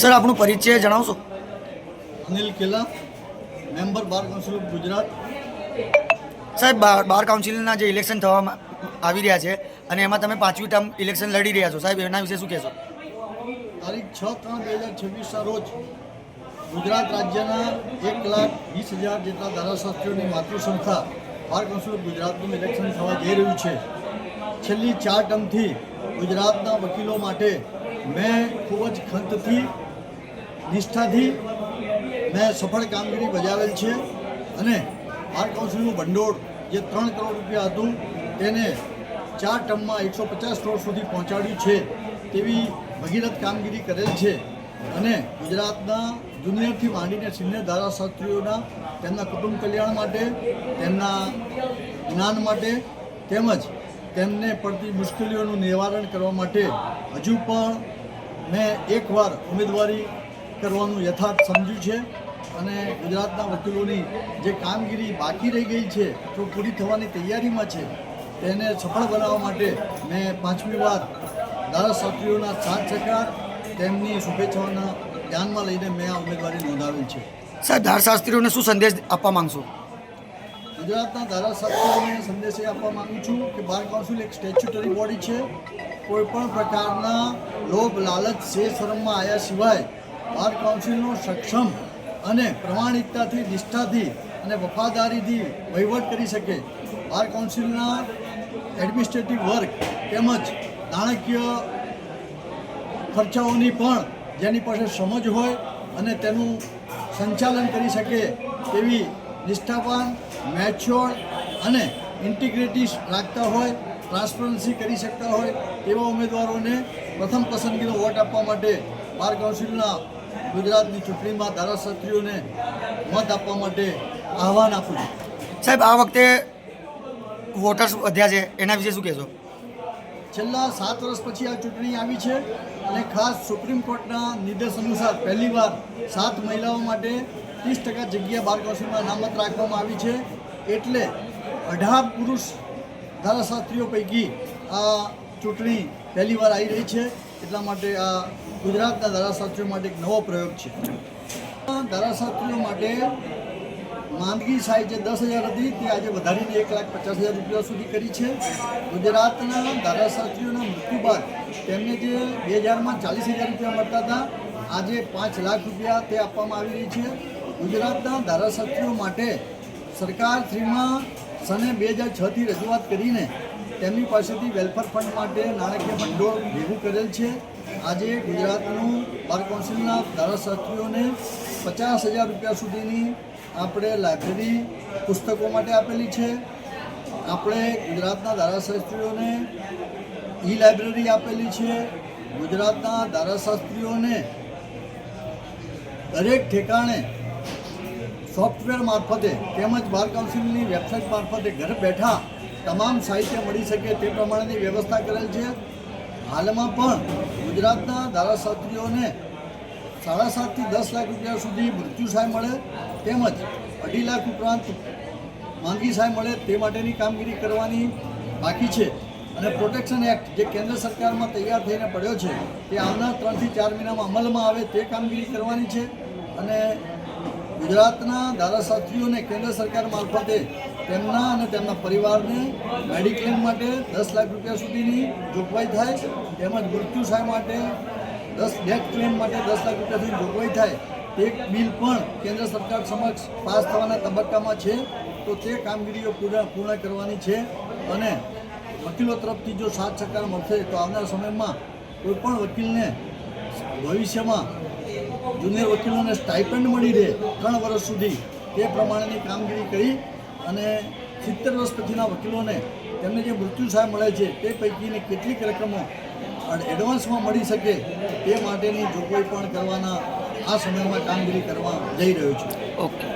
Sir આપણું પરિચય જણાવશો? Anil Kela member bar council of Gujarat. સાહેબ બાર કાઉન્સિલના જે ઇલેક્શન થવા આવી રહ્યા છે અને એમાં તમે પાંચમી ટર્મ ઇલેક્શન લડી રહ્યા છો સાહેબ એના વિશે શું કહેશો? તારીખ છ ત્રણ બે હજાર છવ્વીસના રોજ ગુજરાત રાજ્યના એક લાખ વીસ હજાર જેટલા ધારાશાસ્ત્રીઓની માતૃસંસ્થા બાર કાઉન્સિલ ઓફ ગુજરાતનું ઇલેક્શન થવા જઈ રહ્યું છે. છેલ્લી ચાર ટર્મથી ગુજરાતના વકીલો માટે મેં ખૂબ જ ખંતથી નિષ્ઠાથી મેં સફળ કામગીરી બજાવેલ છે અને બાર કાઉન્સિલનું ભંડોળ જે ત્રણ કરોડ રૂપિયા હતું, તેને ચાર ટર્મમાં એકસો પચાસ કરોડ સુધી પહોંચાડ્યું છે તેવી ભગીરથ કામગીરી કરેલ છે. અને ગુજરાતના જુનિયરથી માંડીને સિનિયર ધારાશાસ્ત્રીઓના, તેમના કુટુંબ કલ્યાણ માટે, તેમના જ્ઞાન માટે, તેમજ તેમને પડતી મુશ્કેલીઓનું નિવારણ કરવા માટે હજુ પણ મેં એકવાર ઉમેદવારી કરવાનું યથાર્થ સમજ્યું છે અને ગુજરાતના વકીલોની જે કામગીરી બાકી રહી ગઈ છે તો પૂરી થવાની તૈયારીમાં છે તેને સફળ બનાવવા માટે મેં પાંચમી વાર ધારાશાસ્ત્રીઓના સાથ સહકાર તેમની શુભેચ્છાઓના ધ્યાનમાં લઈને મેં આ ઉમેદવારી નોંધાવી છે. સાહેબ ધારાશાસ્ત્રીઓને શું સંદેશ આપવા માંગશો? ગુજરાતના ધારાશાસ્ત્રીઓને સંદેશ એ આપવા માગું છું કે બાર કાઉન્સિલ એક સ્ટેચ્યુટરી બોડી છે. કોઈ પણ પ્રકારના લોભ લાલચ શે શરમમાં આવ્યા સિવાય બાર કાઉન્સિલનો સક્ષમ અને પ્રમાણિકતાથી, નિષ્ઠાથી અને વફાદારીથી વહીવટ કરી શકે. બાર કાઉન્સિલના એડમિનિસ્ટ્રેટિવ વર્ક તેમજ નાણાકીય ખર્ચાઓની પણ જેની પાસે સમજ હોય અને તેનું સંચાલન કરી શકે તેવી નિષ્ઠાવાન, મેચ્યોર અને ઇન્ટિગ્રિટી રાખતા હોય, ટ્રાન્સપરન્સી કરી શકતા હોય એવા ઉમેદવારોને પ્રથમ પસંદગીનો વોટ આપવા માટે બાર કાઉન્સિલના ગુજરાતની ચૂંટણીમાં ધારાશાસ્ત્રીઓને મત આપવા માટે આહવાન આપું છું. સાહેબ આ વખતે વોટર્સ વધ્યા છે. એના વિશે શું કહેશો? છેલ્લા સાત વર્ષ પછી આ ચૂંટણી આવી છે અને ખાસ સુપ્રીમ કોર્ટના નિર્દેશ અનુસાર પહેલીવાર સાત મહિલાઓ માટે ત્રીસ ટકા જગ્યા બાર કાઉન્સિલમાં અનામત રાખવામાં આવી છે. એટલે અઢાર પુરુષ ધારાશાસ્ત્રીઓ પૈકી આ ચૂંટણી પહેલીવાર આવી રહી છે. એટલા માટે આ ગુજરાતના ધારાશાસ્ત્રીઓ માટે એક નવો પ્રયોગ છે. ધારાશાસ્ત્રીઓ માટે માંદગી સહાય જે દસ હજાર હતી, તે આજે વધારીને એક લાખ પચાસ હજાર રૂપિયા સુધી કરી છે. ગુજરાતના ધારાશાસ્ત્રીઓના મૃત્યુ બાદ તેમને જે બે હજારમાં ચાલીસ હજાર રૂપિયા મળતા હતા, આજે પાંચ લાખ રૂપિયા તે આપવામાં આવી રહી છે. ગુજરાતના ધારાશાસ્ત્રીઓ માટે સરકાર શ્રીમાં સને બે હજાર છથી રજૂઆત કરીને તેમની પાસેથી વેલફેર ફંડ માટે નાણાકીય ભંડોળ ભેગું કરેલ છે. આજે ગુજરાતનું બાર કાઉન્સિલના ધારાશાસ્ત્રીઓને પચાસ હજાર રૂપિયા સુધીની આપણે લાઇબ્રેરી પુસ્તકો માટે આપેલી છે. આપણે ગુજરાતના ધારાશાસ્ત્રીઓને ઈ લાઇબ્રેરી આપેલી છે. ગુજરાતના ધારાશાસ્ત્રીઓને દરેક ઠેકાણે સોફ્ટવેર મારફતે તેમજ બાર કાઉન્સિલની વેબસાઇટ મારફતે ઘર બેઠા તમામ સાહિત્ય મળી શકે તે પ્રમાણેની વ્યવસ્થા કરેલ છે. હાલમાં પણ ગુજરાતના ધારાશાસ્ત્રીઓને સાડા સાતથી દસ લાખ રૂપિયા સુધી મૃત્યુ સહાય મળે તેમજ અઢી લાખ ઉપરાંત માંદગી સહાય મળે તે માટેની કામગીરી કરવાની બાકી છે. અને પ્રોટેક્શન એક્ટ જે કેન્દ્ર સરકારમાં તૈયાર થઈને પડ્યો છે તે આવનાર ત્રણથી ચાર મહિનામાં અમલમાં આવે તે કામગીરી કરવાની છે. અને ગુજરાતના ધારાશાસ્ત્રીઓને કેન્દ્ર સરકાર મારફતે તેમના અને તેમના પરિવારને મેડિક્લેમ માટે દસ લાખ રૂપિયા સુધીની જોગવાઈ થાય તેમજ મૃત્યુ સહાય માટે દસ, ડેથ ક્લેમ માટે દસ લાખ રૂપિયા સુધી જોગવાઈ થાય. તે બિલ પણ કેન્દ્ર સરકાર સમક્ષ પાસ થવાના તબક્કામાં છે. તો તે કામગીરીઓ પૂર્ણ પૂર્ણ કરવાની છે. અને વકીલો તરફથી જો સાથ સહકાર મળશે, તો આવનાર સમયમાં કોઈપણ વકીલને ભવિષ્યમાં જુનિયર વકીલોને સ્ટાઇપેન્ડ મળી રહે ત્રણ વર્ષ સુધી તે પ્રમાણેની કામગીરી કરી અને સિત્તેર વર્ષ પછીના વકીલોને તેમને જે મૃત્યુ સહાય મળે છે તે પૈકીની કેટલીક રકમો એડવાન્સમાં મળી શકે તે માટેની જોગવાઈ પણ કરવાના આ સમયમાં કામગીરી કરવા જઈ રહ્યો છું. ઓકે